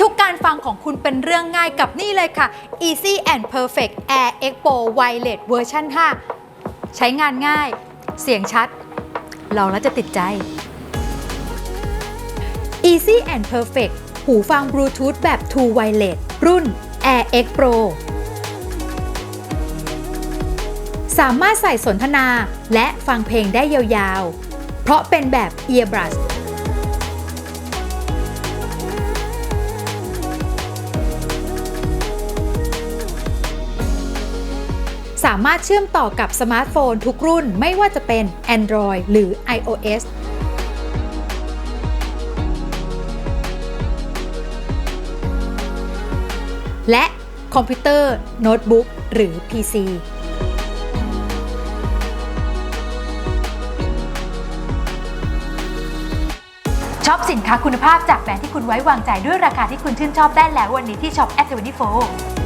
ทุกการฟังของคุณเป็นเรื่องง่ายกับนี่เลยค่ะ Easy and Perfect Air Expo Wireless Version 5 ใช้งานง่าย เสียงชัด ลองแล้วจะติดใจ Easy and Perfect หูฟังบลูทูธแบบ True Wireless รุ่น Air X Pro สามารถใส่สนทนาและฟังเพลงได้ยาวๆ เพราะเป็นแบบ Earbrush สามารถเชื่อมต่อกับสมาร์ทโฟนทุกรุ่นไม่ว่าจะเป็น Android หรือ iOS และคอมพิวเตอร์ โน้ตบุ๊กหรือ PC ช็อปสินค้าคุณภาพจากแบรนด์ที่คุณไว้วางใจด้วยราคาที่คุณชื่นชอบได้แล้ววันนี้ที่ช็อปแอ t 24